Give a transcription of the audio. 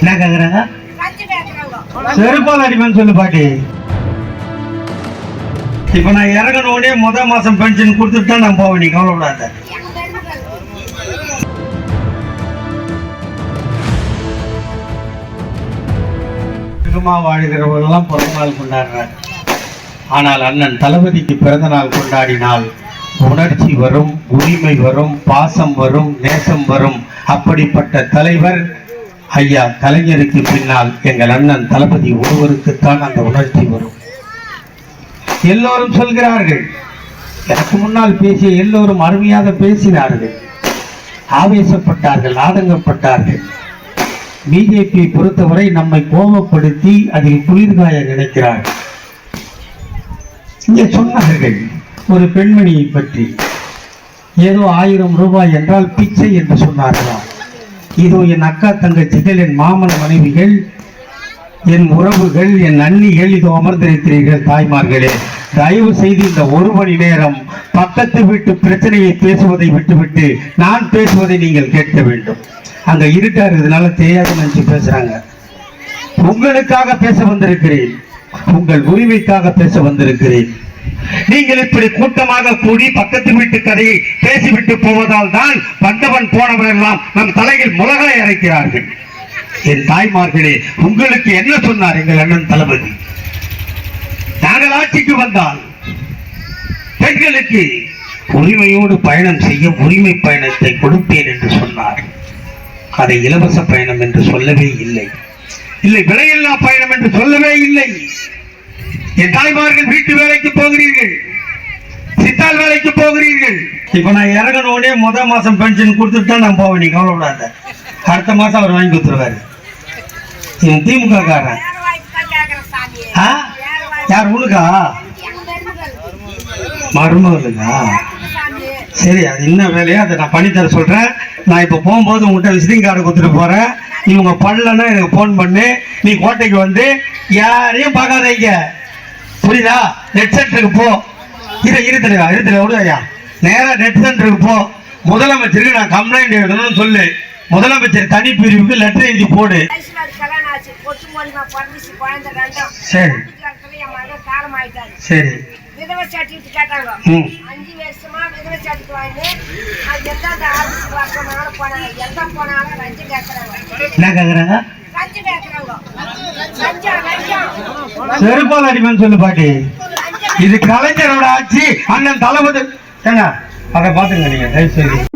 என்ன கேக்குறாங்க? செருப்பால் அடிமேன்னு சொல்லு பாட்டி. இப்ப நான் இறங்கின உடனே முத மாசம் பென்ஷன் கொடுத்துட்டு தான் நான் போவேன் நீ கவலைப்படாத. எங்க பெண்கள் சுகமா வாழ்கிறவர்களெல்லாம் பிறந்த நாள் கொண்டாடுறாங்க ஆனால் அண்ணன் தளபதிக்கு பிறந்த நாள் கொண்டாடினால் உணர்ச்சி வரும் உரிமை வரும் பாசம் வரும் நேசம் வரும். அப்படிப்பட்ட தலைவர் ஐயா கலைஞருக்கு பின்னால் எங்கள் அண்ணன் தளபதி ஒருவருக்குத்தான் அந்த உணர்ச்சி வரும். எல்லோரும் சொல்கிறார்கள். எனக்கு முன்னால் பேசிய எல்லோரும் அருமையாக பேசினார்கள். ஆவேசப்பட்டார்கள் ஆதங்கப்பட்டார்கள். பிஜேபி பொறுத்தவரை நம்மை கோபப்படுத்தி அதில் குளிர்காய நினைக்கிறார்கள். இங்கே சொன்னார்கள் ஒரு பெண்மணியை பற்றி. ஏதோ ஆயிரம் ரூபாய் என்றால் பிச்சை என்று சொன்னார்களாம். இதோ என் அக்கா தங்கச்சிகள் என் மாமன் மனைவிகள் என் உறவுகள் என் அண்ணிகள் இதோ அமர்ந்திருக்கிறீர்கள் தாய்மார்களே. தயவு செய்து இந்த ஒரு மணி நேரம் பக்கத்து வீட்டு பிரச்சனையை பேசுவதை விட்டுவிட்டு நான் பேசுவதை நீங்கள் கேட்க வேண்டும். அங்க இருட்டா இருக்கிறதுனால தெரியாது நினைச்சு பேசுறாங்க. உங்களுக்காக பேச வந்திருக்கிறேன். உங்கள் உரிமைக்காக பேச வந்திருக்கிறேன். நீங்கள் இப்படி கூட்டமாக கூடி பக்கத்து வீட்டு கதையை பேசிவிட்டு போவதால் தான் வந்தவன் போனவரெல்லாம் நம் தலையில் முலகாய் அரைக்கிறார்கள். என் தாய்மார்களே உங்களுக்கு என்ன சொன்னார் எங்கள் அண்ணன் தளபதி? நாங்கள் ஆட்சிக்கு வந்தால் பெண்களுக்கு உரிமையோடு பயணம் செய்ய உரிமை பயணத்தை கொடுப்பேன் என்று சொன்னார். அதை இலவச பயணம் என்று சொல்லவே இல்லை. இல்லை விலையில்லா பயணம் என்று சொல்லவே இல்லை. என் தாய்மார்கள் வீட்டு வேலைக்கு போகிறீர்கள். சித்தால் வேலைக்கு போகிறீர்கள். இப்ப நான் இறங்கின உடனே முத மாசம் பென்ஷன் கொடுத்துட்டு தான் நான் போவேன் நீ கவலைப்படாத. அடுத்த மாசம் அவர் வாங்கி கொடுத்துருவாரு. இவன் திமுக காரன். ஆ? யார் உனக்கா? மருமகளுக்கா? சரி அது என்ன வேலையோ அதை நான் பண்ணித்தர தர சொல்றேன். நான் இப்போ போகும்போது உங்கள்கிட்ட விசிட்டிங் கார்டு கொடுத்துட்டு போறேன். இவங்க பண்ணலன்னா எனக்கு ஃபோன் பண்ணு. நீ கோட்டைக்கு வந்து யாரையும் பார்க்காதீங்க. புரியுதா? நெட் சென்டருக்கு போ. இரு இரு தலைவா இரு தலைவா விடுதையா நேரா நெட் சென்டருக்கு போ. முதலமைச்சருக்கு நான் கம்ப்ளைண்ட் எழுதணும்னு சொல்லு. முதலமைச்சர் தனி பிரிவுக்கு லெட்டர் எழுதி போடு. சரி. சரி. விதவை சர்டிஃபிகேட் கேட்டாங்க. ம். அஞ்சு வருஷமா விதவை சர்டிஃபிகேட் வாங்கி அது எந்தெந்த ஆஃபீஸ் வரணும்னாலும் போனாங்க. எங்க போனாலும் லஞ்சம் கேட்கறாங்க என்ன லஞ்சம் கேட்கறாங்க லஞ்சம் செருப்பால் அடிமன் சொல்லு பாட்டி. இது கலைஞரோட ஆட்சி அண்ணன் தளபதி ஏங்க அதை பாத்துங்க நீங்க தயவு செய்து